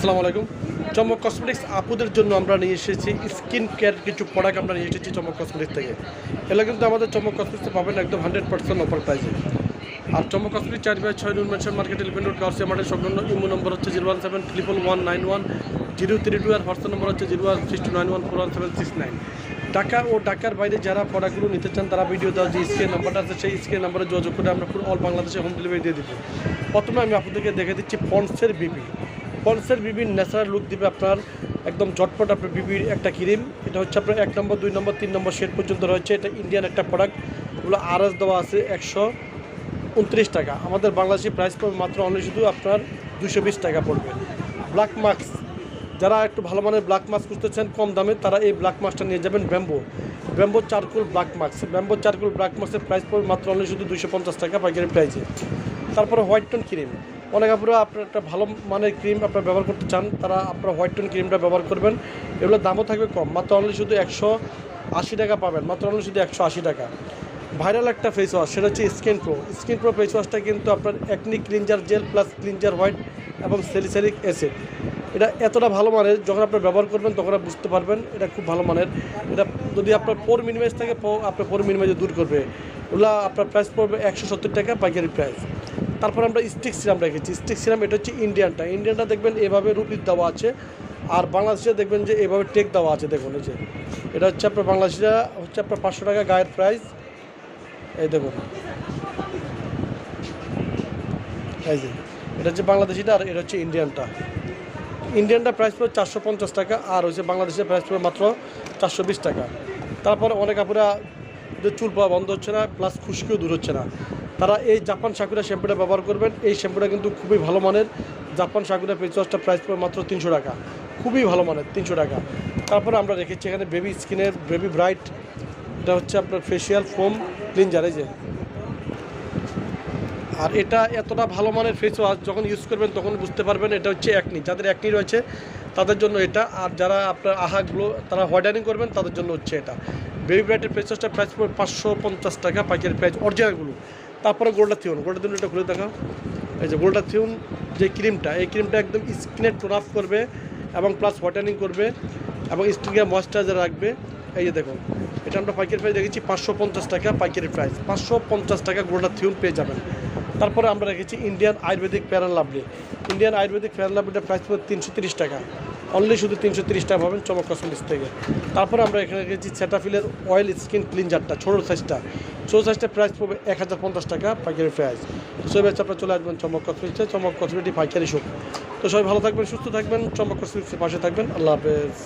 আসসালামু আলাইকুম। চমক কসমেটিক্স আপুদের জন্য আমরা নিয়ে এসেছি স্কিন কেয়ার কিছু প্রোডাক্ট আমরা নিয়ে এসেছি চমক কসমেটিক্স থেকে। এগুলো কিন্তু আমাদের চমক কসমেটিক্সে পাবেন একদম হান্ড্রেড পার্সেন্ট অফার প্রাইসে আর চমক কসমেটিক্স চার বাই ছয় নুন মার্কেট এলিফেন্ট রোড কাউসিয়া মার্কেট সংলগ্ন ইমো নম্বর হচ্ছে zero one seven triple one nine one zero three two আর হোয়াটসঅ্যাপ নম্বর হচ্ছে zero one six two nine one four one seven six nine Dhaka ও ঢাকার বাইরে যারা প্রোডাক্টগুলো নিতে চান, তারা ভিডিও দেওয়া যে স্ক্রিন নাম্বারটা আছে, সেই স্ক্রিন নাম্বারে যোগাযোগ করে আমরা পুরো অল বাংলাদেশে হোম ডেলিভারি দিয়ে দেবো। প্রথমে আমি আপনাদেরকে দেখে দিচ্ছি পন্সের বিবি পন্সের বিবির ন্যাচারাল লুক দিবে আপনার একদম চটপট আপনার বিবির একটা ক্রিম। এটা হচ্ছে আপনার এক নম্বর, দুই নম্বর, তিন নম্বর শেড পর্যন্ত রয়েছে। এটা ইন্ডিয়ান একটা প্রোডাক্ট এগুলো আর এস দেওয়া আছে একশো উনত্রিশ টাকা। আমাদের বাংলাদেশি প্রাইস পড়বে মাত্র অনলি শুধু আপনার দুশো বিশ টাকা পড়বে। ব্ল্যাক মাস্ক যারা একটু ভালো মানের ব্ল্যাক মাস্ক খুঁজতেছেন কম দামে, তারা এই ব্ল্যাক মাস্কটা নিয়ে যাবেন bamboo bamboo charcoal black mask bamboo charcoal black মাস্কের প্রাইস পড়বে মাত্র অনলি শুধু দুশো পঞ্চাশ টাকা পাইকারি প্রাইসে তারপরে হোয়াইট টোন ক্রিম অনেক আপনারা আপনার একটা ভালো মানের ক্রিম আপনারা ব্যবহার করতে চান, তারা আপনারা হোয়াইট টোন ক্রিমটা ব্যবহার করবেন। এগুলোর দামও থাকবে কম, মাত্র অনলি শুধু একশো আশি টাকা পাবেন, মাত্র অনলি শুধু একশো আশি টাকা। ভাইরাল একটা ফেস ওয়াশ সেটা হচ্ছে skin pro skin pro face ওয়াশটা কিন্তু আপনার acne cleanser gel plus cleanser white এবং সেলিসারিক অ্যাসিড এটা এতটা ভালো মানের, যখন আপনি ব্যবহার করবেন তখন আপনি বুঝতে পারবেন এটা খুব ভালো মানের। এটা যদি আপনার পোর মিনিমাইজ থাকে আপনার পোর মিনিমাইজে দূর করবে। ওগুলো আপনার প্রাইস পড়বে একশো সত্তর টাকা পাইকারি প্রাইস তারপর আমরা স্টিক সিরাম রেখেছি। স্টিক সিরাম, এটা হচ্ছে ইন্ডিয়ানটা। ইন্ডিয়ানটা দেখবেন এভাবে রুপির দেওয়া আছে, আর বাংলাদেশে দেখবেন যে এভাবে টেক দেওয়া আছে, দেখুন এই যে। এটা হচ্ছে আপনার বাংলাদেশিরা, হচ্ছে আপনার পাঁচশো টাকা গায়ের প্রাইস এই দেখুন। এই যে, এটা হচ্ছে বাংলাদেশিটা আর এটা হচ্ছে ইন্ডিয়ানটা। ইন্ডিয়ানটা প্রাইস পড়বে চারশো পঞ্চাশ টাকা, আর হচ্ছে বাংলাদেশের প্রাইস পড়ে মাত্র চারশো বিশ টাকা। তারপরে অনেক আপুরা চুল পাওয়া বন্ধ হচ্ছে না প্লাস খুশকিও দূর হচ্ছে না। তারা এই জাপান সাকুরা শ্যাম্পুটা ব্যবহার করবেন। এই শ্যাম্পুটা কিন্তু খুবই ভালো মানের। জাপান সাকুরা ফেস ওয়াশটা প্রাইস পড়বে মাত্র তিনশো টাকা। খুবই ভালো মানের, তিনশো টাকা। তারপরে আমরা রেখেছি এখানে বেবি স্কিনের বেবি ব্রাইট এটা হচ্ছে আপনার ফেসিয়াল ফোম ক্লিনজার এই যে। আর এটা এতটা ভালো মানের ফেস ওয়াশ যখন ইউজ করবেন তখন বুঝতে পারবেন এটা হচ্ছে একনি যাদের একনি রয়েছে, তাদের জন্য এটা। আর যারা আপনার আহাগুলো তারা হোয়াইটানিং করবেন, তাদের জন্য হচ্ছে এটা। বেবি ব্রাইটের ফেস প্রাইস পড়বে পাঁচশো পঞ্চাশ টাকা পাইকারি প্রাইস অরিজিনালগুলো তারপরে গোল্ডা থিউন। গোল্ডা থিউন এটা খুলে দেখাও। এই যে গোল্ডা থিউন যে ক্রিমটা, এই ক্রিমটা একদম স্কিনের টোন আপ করবে এবং প্লাস হোয়াইটানিং করবে এবং স্কিনকে ময়েশ্চারাইজার রাখবে। এই যে দেখুন, এটা আমরা পাইকারি প্রাইস দেখেছি পাঁচশো পঞ্চাশ টাকা পাইকারি প্রাইস পাঁচশো পঞ্চাশ টাকা গোল্ডা থিউন পেয়ে যাবেন। তারপরে আমরা রেখেছি Indian ayurvedic fair lovely Indian ayurvedic fair লাভলিটা price পড়বে তিনশো তিরিশ টাকা। অনলি শুধু তিনশো তিরিশ টাকা পাবেন চমক কসমেটিক্স থেকে। তারপরে আমরা এখানে রেখেছি সেটাফিলের অয়েল স্কিন ক্লিনজারটা ছোটো সাইজটা সাইজটা প্রাইস পড়বে এক হাজার পঞ্চাশ টাকা পাইকারি প্রাইস সবাই হচ্ছে আপনারা চলে আসবেন চমক কসমেটিক্সে চমক কসমেটিক পাইকারি শপ তো সবাই ভালো থাকবেন, সুস্থ থাকবেন, চমক কসমেটিক্সের পাশে থাকবেন। আল্লাহ হাফেজ।